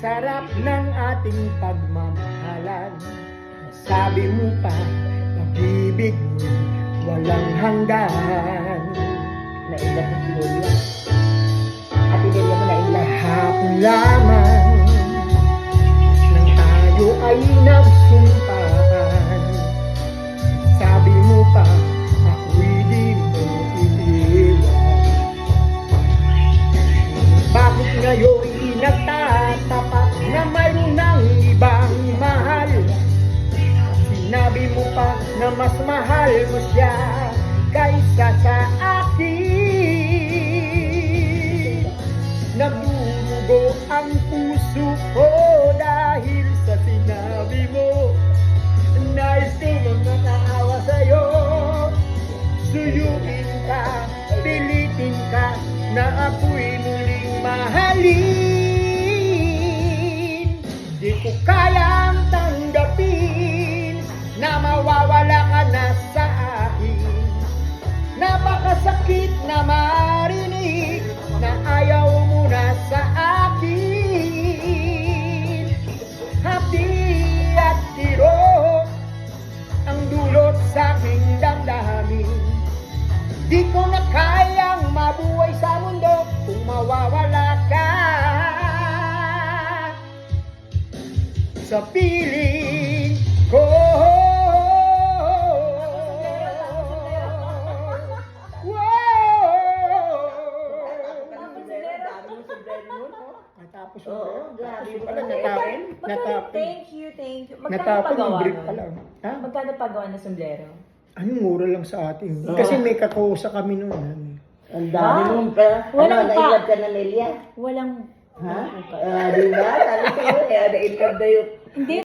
sarap ng ating pagmamahalan Sabi mo pa, pag-ibig walang hanggan Naingat ko si Nelia. Ate Nelia mo naingat. Kahapon lamang Nang tayo ay nagsumpaan Sabi mo pa, ako'y di mo iniwan Bakit ngayon Pa na mas mahal mo siya kaysa sa akin. Nagdurugo ang puso ko dahil sa sinabi mo. Nais ko bang nakaawa sa'yo. Suyuin ka, pilitin ka na ako'y muling mahalin Napakasakit na marinig na ayaw mo na sa akin? Hati at tiro ang dulot sa aking damdamin. Di ko na kayang mabuhay sa mundo kung mawawala ka. Sa piling Oo, grabe mo pala Natapos. thank you, thank you. Magkano Natapos yung pagawa brief nun? pa lang. Ha? Magkano pagawa ng sombrero? Anong mura lang sa atin? Kasi may kakusa kami noon. ano. Ang dami Ah, mong pa. Ano, walang pa. naingat ka na Nelia? Walang... Ha? Ah, di ba? Sabi ko, eh, naingat na yung Hindi,